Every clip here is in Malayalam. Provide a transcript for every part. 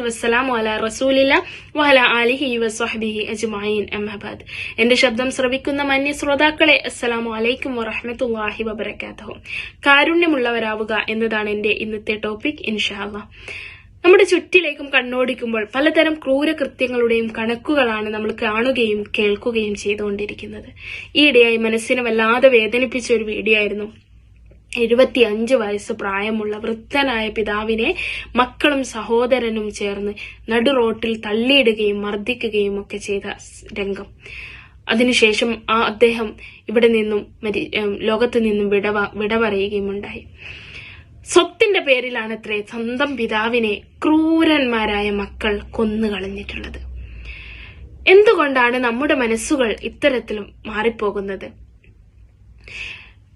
വസ്സലാമു എന്റെ ശബ്ദം ശ്രവിക്കുന്ന മന്യ ശ്രോതാക്കളെ അസ്സലാമു അലൈക്കും വറഹ്മത്തുള്ളാഹി വബറകാതുഹു. കാരുണ്യമുള്ളവരാവുക എന്നതാണ് എന്റെ ഇന്നത്തെ ടോപ്പിക് ഇൻഷാല്ല നമ്മുടെ ചുറ്റിലേക്കും കണ്ണോടിക്കുമ്പോൾ പലതരം ക്രൂരകൃത്യങ്ങളുടെയും കണക്കുകളാണ് നമ്മൾ കാണുകയും കേൾക്കുകയും ചെയ്തുകൊണ്ടിരിക്കുന്നത്. ഈയിടെയായി മനസ്സിനെ വല്ലാതെ വേദനിപ്പിച്ച ഒരു വീഡിയോ ആയിരുന്നു. എഴുപത്തിയഞ്ച് വയസ്സ് പ്രായമുള്ള വൃദ്ധനായ പിതാവിനെ മക്കളും സഹോദരനും ചേർന്ന് നടു റോട്ടിൽ തള്ളിയിടുകയും മർദ്ദിക്കുകയും ഒക്കെ ചെയ്ത രംഗം. അതിനുശേഷം ആ അദ്ദേഹം ഇവിടെ നിന്നും മരി- ലോകത്ത് നിന്നും വിടവ വിട പറയുകയുമുണ്ടായി സ്വത്തിന്റെ പേരിലാണത്രേ സ്വന്തം പിതാവിനെ ക്രൂരന്മാരായ മക്കൾ കൊന്നുകളഞ്ഞിട്ടുള്ളത് എന്തുകൊണ്ടാണ് നമ്മുടെ മനസ്സുകൾ ഇത്തരത്തിലും മാറിപ്പോകുന്നത്?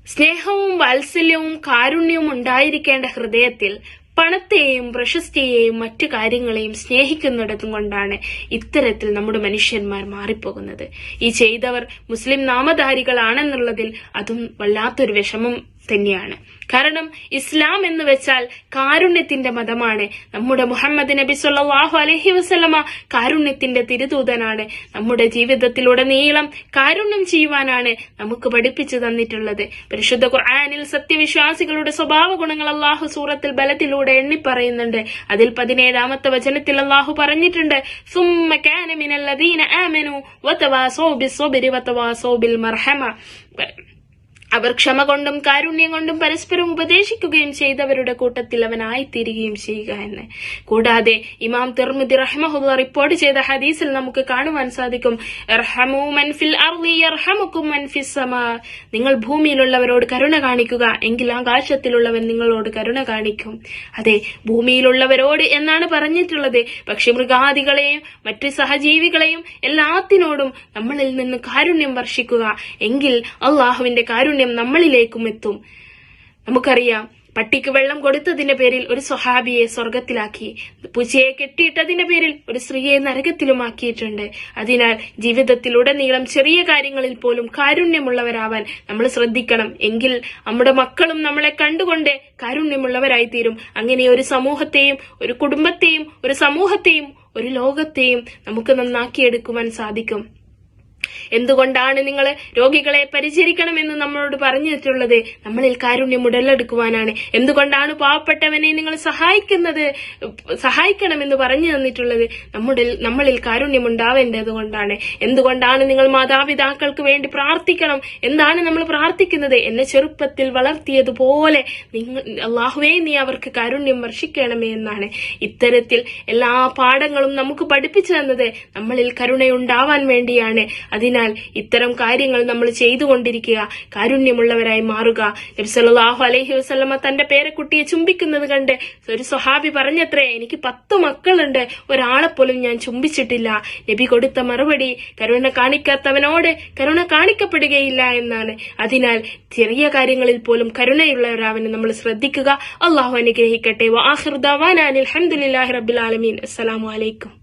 സ്നേഹവും വാത്സല്യവും കാരുണ്യവും ഉണ്ടായിരിക്കേണ്ട ഹൃദയത്തിൽ പണത്തെയും പ്രശസ്തിയെയും മറ്റു കാര്യങ്ങളെയും സ്നേഹിക്കുന്നിടത്തും കൊണ്ടാണ് ഇത്തരത്തിൽ നമ്മുടെ മനുഷ്യന്മാർ മാറിപ്പോകുന്നത്. ഈ ചെയ്തവർ മുസ്ലിം നാമധാരികളാണെന്നുള്ളതിൽ അതും വല്ലാത്തൊരു വിഷമം തന്നെയാണ്. കാരണം ഇസ്ലാം എന്ന് വെച്ചാൽ കാരുണ്യത്തിന്റെ മതമാണ്. നമ്മുടെ മുഹമ്മദ് നബി സല്ലാഹു അലഹി വസല്ലമ കാരുണ്യത്തിന്റെ തിരുദൂതനാണ്. നമ്മുടെ ജീവിതത്തിലുടനീളം കാരുണ്യം ചെയ്യുവാനാണ് നമുക്ക് പഠിപ്പിച്ചു തന്നിട്ടുള്ളത്. പരിശുദ്ധ ഖുർആാനിൽ സത്യവിശ്വാസികളുടെ സ്വഭാവ ഗുണങ്ങൾ അള്ളാഹു സൂറത്തിൽ ബലത്തിലൂടെ എണ്ണി പറയുന്നുണ്ട്. അതിൽ പതിനേഴാമത്തെ വചനത്തിൽ അള്ളാഹു പറഞ്ഞിട്ടുണ്ട് സുമ്മ അവർ ക്ഷമ കൊണ്ടും കാരുണ്യം കൊണ്ടും പരസ്പരം ഉപദേശിക്കുകയും ചെയ്തവരുടെ കൂട്ടത്തിൽ അവനായിത്തീരുകയും ചെയ്യുക എന്ന്. കൂടാതെ ഇമാം തിർമിദി റഹ്മഹുല്ല റിപ്പോർട്ട് ചെയ്ത ഹദീസിൽ നമുക്ക് കാണുവാൻ സാധിക്കും "ഇർഹമൂ ഫിൽ അർളി യർഹമുക്കും മൻ ഫിസ് നിങ്ങൾ ഭൂമിയിലുള്ളവരോട് കരുണ കാണിക്കുക എങ്കിൽ ആകാശത്തിലുള്ളവൻ നിങ്ങളോട് കരുണ കാണിക്കും. അതെ ഭൂമിയിലുള്ളവരോട് എന്നാണ് പറഞ്ഞിട്ടുള്ളത്. പക്ഷെ മൃഗാദികളെയും മറ്റ് സഹജീവികളെയും എല്ലാത്തിനോടും നമ്മളിൽ നിന്ന് കാരുണ്യം വർഷിക്കുക. എങ്കിൽ അള്ളാഹുവിന്റെ കാരുണ്യം നമ്മളിലേക്കും എത്തും. നമുക്കറിയാം പട്ടിക്ക് വെള്ളം കൊടുത്തതിന്റെ പേരിൽ ഒരു സ്വഹാബിയെ സ്വർഗത്തിലാക്കി പൂച്ചയെ കെട്ടിയിട്ടതിന്റെ പേരിൽ ഒരു സ്ത്രീയെ നരകത്തിലുമാക്കിയിട്ടുണ്ട്. അതിനാൽ ജീവിതത്തിൽ ജീവിതത്തിലുടനീളം ചെറിയ കാര്യങ്ങളിൽ പോലും കാരുണ്യമുള്ളവരാവാൻ നമ്മൾ ശ്രദ്ധിക്കണം. എങ്കിൽ നമ്മുടെ മക്കളും നമ്മളെ കണ്ടുകൊണ്ട് കാരുണ്യമുള്ളവരായി തീരും അങ്ങനെ ഒരു സമൂഹത്തെയും ഒരു കുടുംബത്തെയും ഒരു സമൂഹത്തെയും ഒരു ലോകത്തെയും നമുക്ക് നന്നാക്കിയെടുക്കുവാൻ സാധിക്കും. എന്തുകൊണ്ടാണ് നിങ്ങൾ രോഗികളെ പരിചരിക്കണമെന്ന് നമ്മളോട് പറഞ്ഞിട്ടുള്ളത്? നമ്മളിൽ കാരുണ്യം ഉടലെടുക്കുവാനാണ്. എന്തുകൊണ്ടാണ് പാവപ്പെട്ടവനെ നിങ്ങൾ സഹായിക്കുന്നത് സഹായിക്കണമെന്ന് പറഞ്ഞു തന്നിട്ടുള്ളത്? നമ്മുടെ നമ്മളിൽ കാരുണ്യം ഉണ്ടാവേണ്ടത് കൊണ്ടാണ്. എന്തുകൊണ്ടാണ് നിങ്ങൾ മാതാപിതാക്കൾക്ക് വേണ്ടി പ്രാർത്ഥിക്കണം? എന്താണ് നമ്മൾ പ്രാർത്ഥിക്കുന്നത്? എന്നെ ചെറുപ്പത്തിൽ വളർത്തിയതുപോലെ നിങ്ങൾ അള്ളാഹുവേ നീ അവർക്ക് കാരുണ്യം വർഷിക്കണമേ എന്നാണ്. ഇത്തരത്തിൽ എല്ലാ പാഠങ്ങളും നമുക്ക് പഠിപ്പിച്ചു തന്നത് നമ്മളിൽ കരുണയുണ്ടാവാൻ വേണ്ടിയാണ്. അതിനാൽ ഇത്തരം കാര്യങ്ങൾ നമ്മൾ ചെയ്തുകൊണ്ടിരിക്കുക കാരുണ്യമുള്ളവരായി മാറുക. നബ്സലാഹു അലഹി വസല്ലമ തന്റെ പേരക്കുട്ടിയെ ചുംബിക്കുന്നത് കണ്ട് ഒരു സ്വഹാബി പറഞ്ഞത്രേ എനിക്ക് പത്ത് മക്കളുണ്ട് ഒരാളെ പോലും ഞാൻ ചുംബിച്ചിട്ടില്ല. നബി കൊടുത്ത മറുപടി കരുണ കാണിക്കാത്തവനോട് കരുണ കാണിക്കപ്പെടുകയില്ല എന്നാണ്. അതിനാൽ ചെറിയ കാര്യങ്ങളിൽ പോലും കരുണയുള്ളവരാവിനെ നമ്മൾ ശ്രദ്ധിക്കുക. അള്ളാഹു അനുഗ്രഹിക്കട്ടെ. വാഹിർദാൻ ആലമീൻ. അസ്സലാമു അലൈക്കും.